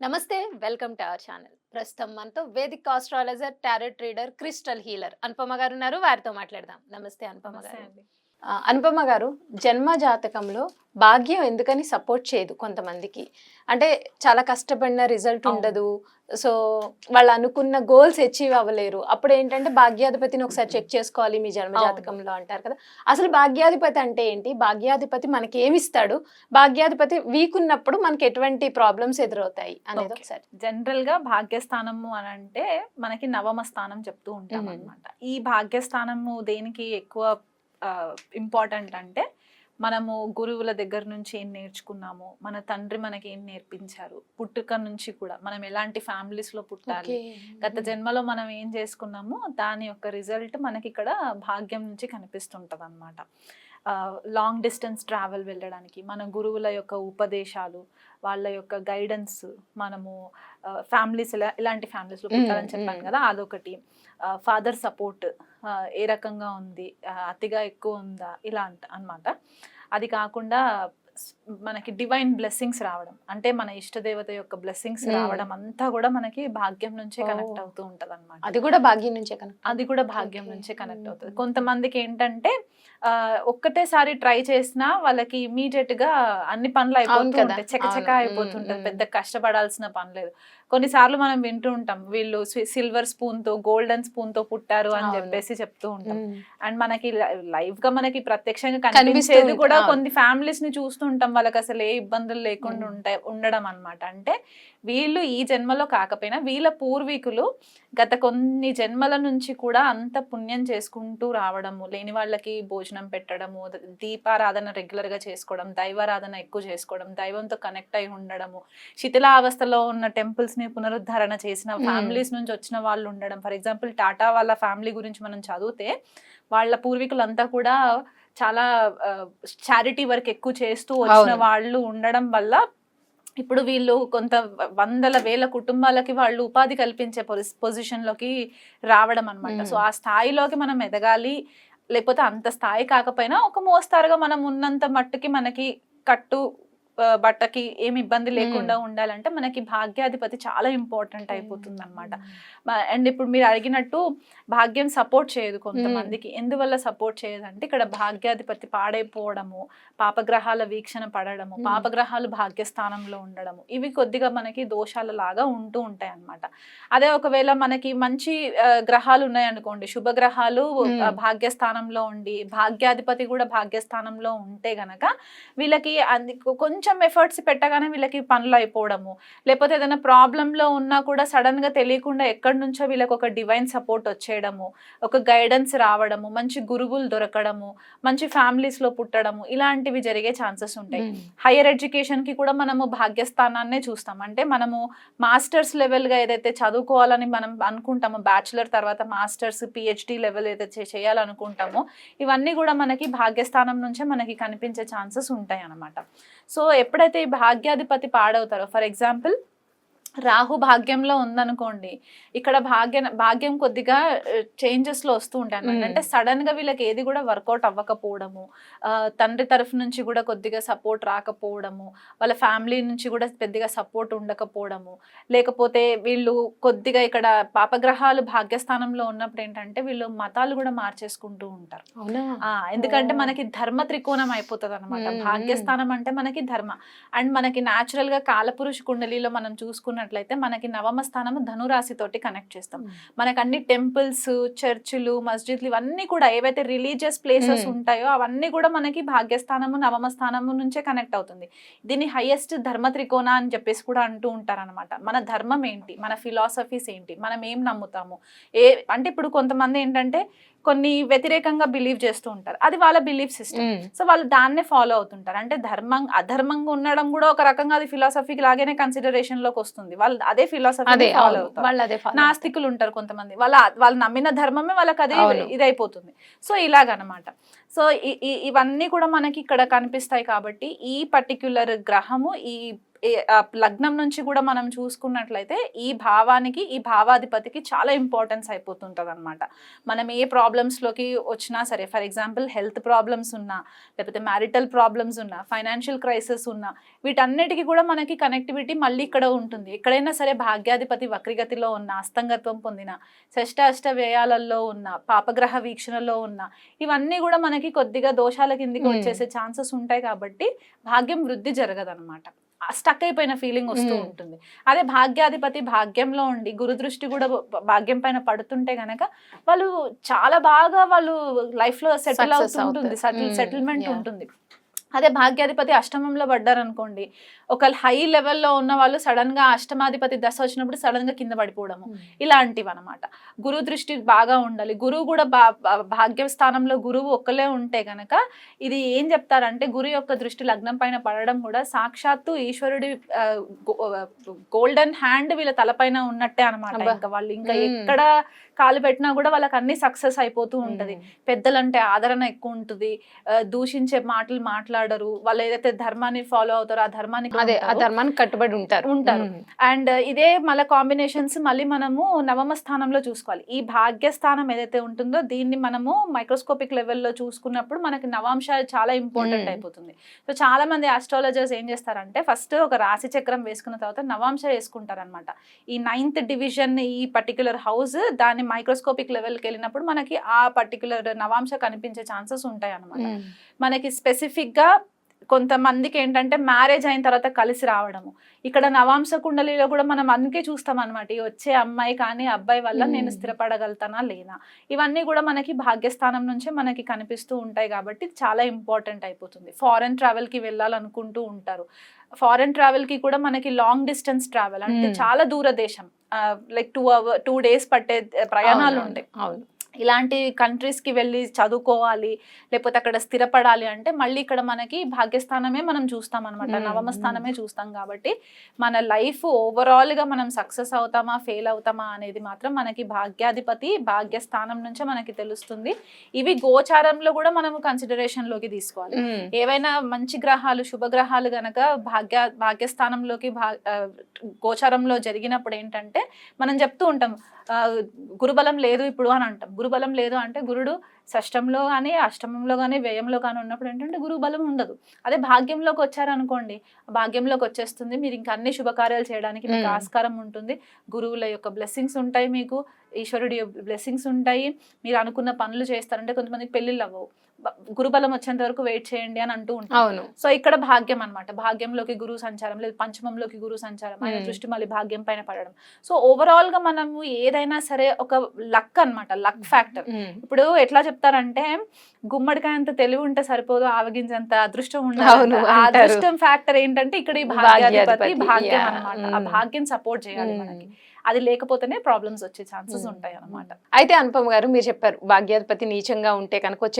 నమస్తే welcome to our channel. ప్రస్తుతం మనతో Vedic astrologer tarot reader crystal healer Anupama garu ఉన్నారు. వారితో మాట్లాడదాం. నమస్తే అనుపమ గారు. అనుపమ గారు జన్మ జాతకంలో భాగ్యం ఎందుకని సపోర్ట్ చేయదు కొంతమందికి అంటే చాలా కష్టపడిన రిజల్ట్. ఉండదు సో వాళ్ళు అనుకున్న గోల్స్ అచీవ్ అవ్వలేరు అప్పుడు ఏంటంటే భాగ్యాధిపతిని ఒకసారి చెక్ చేసుకోవాలి మీ జన్మ. జాతకంలో అంటారు కదా అసలు భాగ్యాధిపతి అంటే ఏంటి భాగ్యాధిపతి మనకి ఏమి ఇస్తాడు భాగ్యాధిపతి వీక్ ఉన్నప్పుడు మనకి ఎటువంటి ప్రాబ్లమ్స్ ఎదురవుతాయి అనేది. ఒకసారి జనరల్గా భాగ్యస్థానము అని అంటే మనకి నవమ స్థానం చెప్తూ ఉంటాం. అనమాట ఈ భాగ్యస్థానము దేనికి ఎక్కువ ఇంపార్టెంట్ అంటే మనము గురువుల దగ్గర నుంచి ఏం నేర్చుకున్నాము మన తండ్రి మనకి ఏం నేర్పించారు పుట్టుక నుంచి కూడా మనం ఎలాంటి ఫ్యామిలీస్లో పుట్టాలి గత జన్మలో మనం ఏం చేసుకున్నామో దాని యొక్క రిజల్ట్ మనకి ఇక్కడ భాగ్యం నుంచి కనిపిస్తుంటది అనమాట లాంగ్ డిస్టెన్స్ ట్రావెల్ వెళ్ళడానికి మన గురువుల యొక్క ఉపదేశాలు వాళ్ళ యొక్క గైడెన్స్ మనము ఫ్యామిలీస్ ఎలా ఎలాంటి ఫ్యామిలీస్లో పుట్టాలని చెప్పాను. కదా అదొకటి ఫాదర్ సపోర్ట్ ఏ రకంగా ఉంది అతిగా ఎక్కువ ఉందా ఇలా అంట అనమాట అది కాకుండా మనకి డివైన్ బ్లెస్సింగ్స్ రావడం అంటే మన ఇష్టదేవత యొక్క బ్లెస్సింగ్స్ మ్మ్. రావడం అంతా కూడా మనకి భాగ్యం నుంచే కనెక్ట్ ఓ. అవుతూ ఉంటది అనమాట అది కూడా భాగ్యం నుంచే కనుక అది కూడా భాగ్యం. నుంచే కనెక్ట్ మ్మ్. అవుతుంది కొంతమందికి ఏంటంటే ఒక్కటేసారి ట్రై చేసినా వాళ్ళకి ఇమీడియట్గా అన్ని పనులు అయిపోతూ. ఉంటాయి చకచక. అయిపోతుంటది మ్మ్. పెద్ద కష్టపడాల్సిన పని లేదు కొన్నిసార్లు మనం వింటూ ఉంటాం వీళ్ళు సిల్వర్ స్పూన్తో గోల్డెన్ స్పూన్తో పుట్టారు అని. చెప్పేసి చెప్తూ ఉంటాం. అండ్ మనకి లైవ్గా మనకి ప్రత్యక్షంగా కనిపించేది కూడా. కొన్ని ఫ్యామిలీస్ని చూస్తూ ఉంటాం వాళ్ళకి అసలు ఏ ఇబ్బందులు లేకుండా. ఉంటాయి ఉండడం అన్నమాట అంటే వీళ్ళు ఈ జన్మలో కాకపోయినా వీళ్ళ పూర్వీకులు గత కొన్ని జన్మల నుంచి కూడా అంత పుణ్యం చేసుకుంటూ రావడము లేని వాళ్ళకి భోజనం పెట్టడము దీపారాధన రెగ్యులర్గా చేసుకోవడం దైవారాధన ఎక్కువ చేసుకోవడం దైవంతో కనెక్ట్ అయి ఉండడము శిథిలావస్థలో ఉన్న టెంపుల్స్ని పునరుద్ధరణ చేసిన. ఫ్యామిలీస్ నుంచి వచ్చిన వాళ్ళు ఉండడం ఫర్ ఎగ్జాంపుల్ టాటా వాళ్ళ ఫ్యామిలీ గురించి మనం చదివితే వాళ్ళ పూర్వీకులంతా కూడా చాలా చారిటీ వర్క్ ఎక్కువ చేస్తూ వచ్చిన. వాళ్ళు ఉండడం వల్ల ఇప్పుడు వీళ్ళు కొంత వందల వేల కుటుంబాలకి వాళ్ళు ఉపాధి కల్పించే పొజిషన్లోకి రావడం అనమాట. సో ఆ స్థాయిలోకి మనం ఎదగాలి లేకపోతే అంత స్థాయి కాకపోయినా ఒక మోస్తారుగా మనం ఉన్నంత మట్టుకి మనకి కట్టు బట్టకి ఏమి ఇబ్బంది లేకుండా ఉండాలంటే మనకి భాగ్యాధిపతి చాలా ఇంపార్టెంట్ అయిపోతుంది అనమాట అండ్ ఇప్పుడు మీరు అడిగినట్టు భాగ్యం సపోర్ట్ చేయదు కొంతమందికి. ఎందువల్ల సపోర్ట్ చేయదు అంటే ఇక్కడ భాగ్యాధిపతి పాడైపోవడము పాపగ్రహాల వీక్షణ పడడము. పాపగ్రహాలు భాగ్యస్థానంలో ఉండడము ఇవి కొద్దిగా మనకి దోషాల లాగా ఉంటూ ఉంటాయి అన్నమాట. అదే ఒకవేళ మనకి మంచి గ్రహాలు ఉన్నాయనుకోండి శుభ గ్రహాలు. ఆ, భాగ్యస్థానంలో ఉండి భాగ్యాధిపతి కూడా భాగ్యస్థానంలో ఉంటే గనక వీళ్ళకి అంది కొంచెం ఎఫర్ట్స్ పెట్టగానే వీళ్ళకి పనులు అయిపోవడము. లేకపోతే ఏదైనా problem లో ఉన్నా కూడా సడన్గా తెలియకుండా ఎక్కడి నుంచో వీళ్ళకి ఒక డివైన్ సపోర్ట్ వచ్చేయడము ఒక గైడెన్స్ రావడము మంచి గురువులు దొరకడము మంచి families లో పుట్టడము ఇలాంటివి జరిగే ఛాన్సెస్ ఉంటాయి. హైయర్ ఎడ్యుకేషన్కి కూడా మనము భాగ్యస్థానాన్నే చూస్తాం. అంటే మనము మాస్టర్స్ లెవెల్గా ఏదైతే చదువుకోవాలని మనం అనుకుంటామో బ్యాచులర్ తర్వాత మాస్టర్స్ పిహెచ్డి లెవెల్ ఏదైతే చేయాలనుకుంటామో ఇవన్నీ కూడా మనకి భాగ్యస్థానం నుంచే మనకి కనిపించే ఛాన్సెస్ ఉంటాయి అన్నమాట సో ఎప్పుడైతే ఈ భాగ్యాధిపతి పాడవుతారో ఫర్ ఎగ్జాంపుల్ రాహు భాగ్యంలో ఉందనుకోండి ఇక్కడ భాగ్య భాగ్యం కొద్దిగా చేంజెస్లో వస్తూ మ్మ్. అంటే సడన్గా వీళ్ళకి ఏది కూడా వర్కౌట్ అవ్వకపోవడము తండ్రి తరఫు నుంచి కూడా కొద్దిగా సపోర్ట్ రాకపోవడము వాళ్ళ ఫ్యామిలీ నుంచి కూడా పెద్దగా సపోర్ట్ ఉండకపోవడము లేకపోతే వీళ్ళు కొద్దిగా ఇక్కడ పాపగ్రహాలు భాగ్యస్థానంలో ఉన్నప్పుడు ఏంటంటే వీళ్ళు మతాలు కూడా మార్చేసుకుంటూ ఉంటారు. ఎందుకంటే. మనకి ధర్మ త్రికోణం అయిపోతుంది అనమాట భాగ్యస్థానం అంటే మనకి ధర్మ. అండ్ మనకి న్యాచురల్గా కాలపురుష కుండలిలో మనం చూసుకున్నట్లయితే మనకి నవమ స్థానము ధనురాశి తోటి కనెక్ట్ చేస్తాం. మనకు అన్ని టెంపుల్స్ చర్చిలు మస్జిద్లు ఇవన్నీ కూడా ఏవైతే రిలీజియస్ ప్లేసెస్. ఉంటాయో అవన్నీ కూడా మనకి భాగ్యస్థానము నవమ స్థానము నుంచే కనెక్ట్ అవుతుంది. దీన్ని హైయెస్ట్ ధర్మ త్రికోణ అని చెప్పేసి కూడా అంటూ ఉంటారనమాట మన ధర్మం ఏంటి? మన ఫిలాసఫీస్ ఏంటి? మనం ఏం నమ్ముతాము? ఏ అంటే ఇప్పుడు కొంతమంది ఏంటంటే కొన్ని వ్యతిరేకంగా బిలీవ్ చేస్తూ ఉంటారు. అది వాళ్ళ బిలీఫ్ సిస్టమ్. సో వాళ్ళు దాన్నే ఫాలో అవుతుంటారు. అంటే ధర్మం అధర్మంగా ఉండడం కూడా ఒక రకంగా అది ఫిలాసఫీకి లాగానే కన్సిడరేషన్లోకి వస్తుంది వాళ్ళు అదే ఫిలాసఫీ అదే ఫాలో. అవుతారు. నాస్తికులు ఉంటారు కొంతమంది. వాళ్ళ వాళ్ళు నమ్మిన ధర్మమే వాళ్ళకి అదే. ఇదైపోతుంది. సో ఇలాగనమాట. సో ఇవన్నీ కూడా మనకి ఇక్కడ కనిపిస్తాయి కాబట్టి ఈ పర్టిక్యులర్ గ్రహము ఈ లగ్నం నుంచి కూడా మనం చూసుకున్నట్లయితే ఈ భావానికి ఈ భావాధిపతికి చాలా ఇంపార్టెన్స్ అయిపోతుంటుంది అనమాట మనం ఏ ప్రాబ్లమ్స్లోకి వచ్చినా సరే ఫర్ ఎగ్జాంపుల్ హెల్త్ ప్రాబ్లమ్స్ ఉన్నా లేకపోతే మ్యారిటల్ ప్రాబ్లమ్స్ ఉన్నా ఫైనాన్షియల్ క్రైసిస్ ఉన్నా వీటన్నిటికీ కూడా మనకి కనెక్టివిటీ మళ్ళీ ఇక్కడ ఉంటుంది. ఎక్కడైనా సరే భాగ్యాధిపతి వక్రిగతిలో ఉన్న అస్తంగత్వం పొందిన షష్ట అష్ట వ్యయాలలో ఉన్న పాపగ్రహ వీక్షణలో ఉన్న ఇవన్నీ కూడా మనకి కొద్దిగా దోషాల కిందికి. వచ్చేసే ఛాన్సెస్ ఉంటాయి కాబట్టి భాగ్యం వృద్ధి జరగదన్నమాట. స్టక్ అయిపోయిన ఫీలింగ్ వస్తూ. ఉంటుంది అదే భాగ్యాధిపతి భాగ్యంలో ఉండి గురు దృష్టి కూడా భాగ్యం పైన పడుతుంటే గనక వాళ్ళు చాలా బాగా వాళ్ళు లైఫ్లో సెటిల్ అవుతుంటుంది. సెటిల్. సెటిల్మెంట్. ఉంటుంది అదే భాగ్యాధిపతి అష్టమంలో పడ్డారనుకోండి ఒక హై లెవెల్లో ఉన్న వాళ్ళు సడన్గా అష్టమాధిపతి దశ వచ్చినప్పుడు సడన్గా కింద పడిపోవడము. ఇలాంటివి అనమాట గురువు దృష్టి బాగా ఉండాలి. గురువు కూడా బా భాగ్య స్థానంలో గురువు ఒక్కలే ఉంటే గనక ఇది ఏం చెప్తారంటే గురు యొక్క దృష్టి లగ్నం పైన పడడం కూడా సాక్షాత్తు ఈశ్వరుడి గోల్డెన్ హ్యాండ్ వీళ్ళ తలపైన ఉన్నట్టే అనమాట. ఇంకా వాళ్ళు ఇంకా. ఎక్కడ కాలు పెట్టినా కూడా వాళ్ళకి అన్ని సక్సెస్ అయిపోతూ ఉంటది. పెద్దలంటే ఆదరణ ఎక్కువ ఉంటుంది. దూషించే మాటలు మాట్లాడరు. వాళ్ళు ఏదైతే ధర్మాన్ని ఫాలో అవుతారో ఆ ధర్మానికి అదే ఆ. ధర్మానికి కట్టుబడి ఉంటారు ఉంటారు. అండ్ ఇదే మళ్ళీ కాంబినేషన్స్ మళ్ళీ మనము నవమ స్థానంలో చూసుకోవాలి ఈ భాగ్య స్థానం ఏదైతే ఉంటుందో దీన్ని మనము మైక్రోస్కోపిక్ లెవెల్లో చూసుకున్నప్పుడు మనకి నవాంశ చాలా ఇంపార్టెంట్. అయిపోతుంది సో చాలా మంది ఆస్ట్రాలజర్స్ ఏం చేస్తారంటే ఫస్ట్ ఒక రాశి చక్రం వేసుకున్న తర్వాత నవాంశ వేసుకుంటారనమాట ఈ నైన్త్ డివిజన్ ఈ పర్టికులర్ హౌస్ దాన్ని మైక్రోస్కోపిక్ లెవెల్కి వెళ్ళినప్పుడు మనకి ఆ పర్టికులర్ నవాంశ కనిపించే ఛాన్సెస్ ఉంటాయి అనమాట. మనకి స్పెసిఫిక్గా కొంతమందికి ఏంటంటే మ్యారేజ్ అయిన తర్వాత కలిసి రావడము. ఇక్కడ నవాంశ కుండలిలో కూడా మనం అందుకే చూస్తాం అనమాట ఈ వచ్చే అమ్మాయి కానీ అబ్బాయి వల్ల. నేను స్థిరపడగలుగుతానా లేనా ఇవన్నీ కూడా మనకి భాగ్యస్థానం నుంచే మనకి కనిపిస్తూ ఉంటాయి కాబట్టి చాలా ఇంపార్టెంట్ అయిపోతుంది. ఫారెన్ ట్రావెల్కి వెళ్ళాలనుకుంటూ ఉంటారు. ఫారెన్ ట్రావెల్కి కూడా మనకి లాంగ్ డిస్టెన్స్ ట్రావెల్ అంటే. చాలా దూర దేశం. Like two hour two days పట్టే ప్రయాణాలు ఉంటాయి. అవును. ఇలాంటి కంట్రీస్కి వెళ్ళి చదువుకోవాలి లేకపోతే అక్కడ స్థిరపడాలి అంటే మళ్ళీ ఇక్కడ మనకి భాగ్యస్థానమే మనం చూస్తాం అనమాట నవమ స్థానమే చూస్తాం కాబట్టి మన లైఫ్ ఓవరాల్గా మనం సక్సెస్ అవుతామా ఫెయిల్ అవుతామా అనేది మాత్రం మనకి భాగ్యాధిపతి భాగ్యస్థానం నుంచే మనకి తెలుస్తుంది. ఇవి గోచారంలో కూడా మనం కన్సిడరేషన్లోకి తీసుకోవాలి. ఏవైనా మంచి గ్రహాలు శుభగ్రహాలు గనక భాగ్య భాగ్యస్థానంలోకి భా గోచారంలో జరిగినప్పుడు ఏంటంటే మనం చెప్తూ ఉంటాం గురుబలం లేదు ఇప్పుడు అని అంటాం. గురుబలం లేదు అంటే గురుడు షష్టంలో కానీ అష్టమంలో కానీ వ్యయంలో కానీ ఉన్నప్పుడు ఏంటంటే గురుబలం ఉండదు. అదే భాగ్యంలోకి వచ్చారనుకోండి భాగ్యంలోకి వచ్చేస్తుంది. మీరు ఇంకా అన్ని శుభకార్యాలు చేయడానికి మీకు. ఆస్కారం ఉంటుంది. గురువుల యొక్క బ్లెస్సింగ్స్ ఉంటాయి మీకు ఈశ్వరుడి బ్లెస్సింగ్స్ ఉంటాయి. మీరు అనుకున్న పనులు చేస్తారంటే కొంతమందికి పెళ్ళిళ్ళు అవ్వవు. గురుబలం వచ్చేంత వరకు వెయిట్ చేయండి అని అంటూ ఉంటాం అవును సో ఇక్కడ భాగ్యం అన్నమాట భాగ్యంలోకి గురువు సంచారం లేదు పంచమంలోకి గురువు సంచారం ఆయన. దృష్టి మళ్ళీ భాగ్యం పైన పడడం సో ఓవరాల్గా మనము ఏదైనా సరే ఒక లక్ అన్నమాట లక్ ఫ్యాక్టర్. ఇప్పుడు ఎట్లా చెప్తారంటే గుమ్మడికాయ అంత తెలివి ఉంటే సరిపోదు ఆవగించంత అదృష్టం ఉండాలి. అదృష్టం ఫ్యాక్టర్ ఏంటంటే ఇక్కడ ఈ భాగ్యాధిపతి భాగ్యం. అన్నమాట ఆ. భాగ్యం సపోర్ట్ చేయాలి. మనకి అది లేకపోతేనే ప్రాబ్లమ్స్ వచ్చే ఛాన్సెస్. ఉంటాయి అన్నమాట అయితే అనుపమ గారు మీరు చెప్పారు భాగ్యాధిపతి నీచంగా ఉంటే కనుక